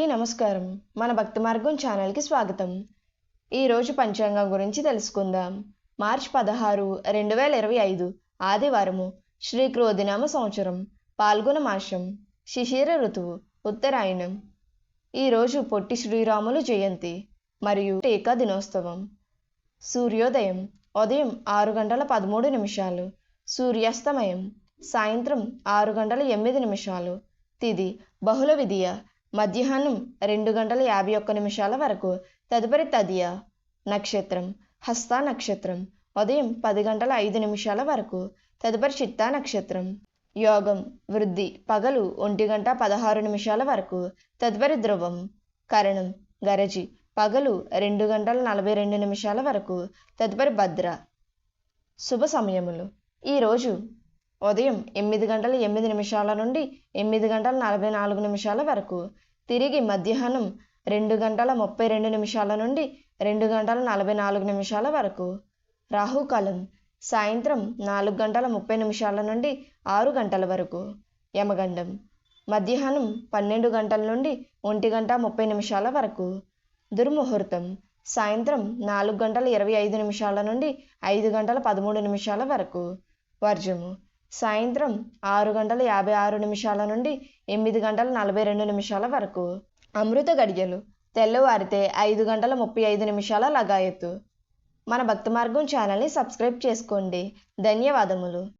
నమస్కారం. మన భక్తి మార్గం ఛానల్కి స్వాగతం. ఈరోజు పంచాంగం గురించి తెలుసుకుందాం. మార్చ్ పదహారు రెండు వేల ఇరవై ఐదు ఆదివారము శ్రీ క్రోధినామ సంవత్సరం పాల్గొన మాసం శిశిర ఋతువు ఉత్తరాయణం. ఈరోజు పొట్టి శ్రీరాములు జయంతి మరియు టీకా దినోత్సవం. సూర్యోదయం ఉదయం ఆరు గంటల పదమూడు నిమిషాలు. సూర్యాస్తమయం సాయంత్రం ఆరు గంటల ఎనిమిది నిమిషాలు. తిది బహుళ విధియ మధ్యాహ్నం రెండు గంటల యాభై ఒక్క నిమిషాల వరకు. తదుపరి తదియ నక్షత్రం హస్త నక్షత్రం ఉదయం పది గంటల ఐదు నిమిషాల వరకు. తదుపరి చిత్తా నక్షత్రం యోగం వృద్ధి పగలు ఒంటి గంట పదహారు నిమిషాల వరకు. తదుపరి ధ్రువం కరణం గరజి పగలు రెండు గంటల నలభై రెండు నిమిషాల వరకు. తదుపరి భద్ర శుభ సమయములు. ఈరోజు ఉదయం ఎనిమిది గంటల ఎనిమిది నిమిషాల నుండి ఎనిమిది గంటల నలభై నాలుగు నిమిషాల వరకు. తిరిగి మధ్యాహ్నం రెండు గంటల ముప్పై రెండు నిమిషాల నుండి రెండు గంటల నలభై నాలుగు నిమిషాల వరకు. రాహుకాలం సాయంత్రం నాలుగు గంటల ముప్పై నిమిషాల నుండి ఆరు గంటల వరకు. యమగండం మధ్యాహ్నం పన్నెండు గంటల నుండి ఒంటి గంట ముప్పై నిమిషాల వరకు. దుర్ముహూర్తం సాయంత్రం నాలుగు గంటల ఇరవై ఐదు నిమిషాల నుండి ఐదు గంటల పదమూడు నిమిషాల వరకు. వర్జము సాయంత్రం ఆరు గంటల యాభై ఆరు నిమిషాల నుండి ఎనిమిది గంటల నలభై రెండు నిమిషాల వరకు. అమృత గడియలు తెల్లవారితే ఐదు గంటల ముప్పై ఐదు నిమిషాల లగాయత్తు. మన భక్తి మార్గం ఛానల్ని సబ్స్క్రైబ్ చేసుకోండి. ధన్యవాదములు.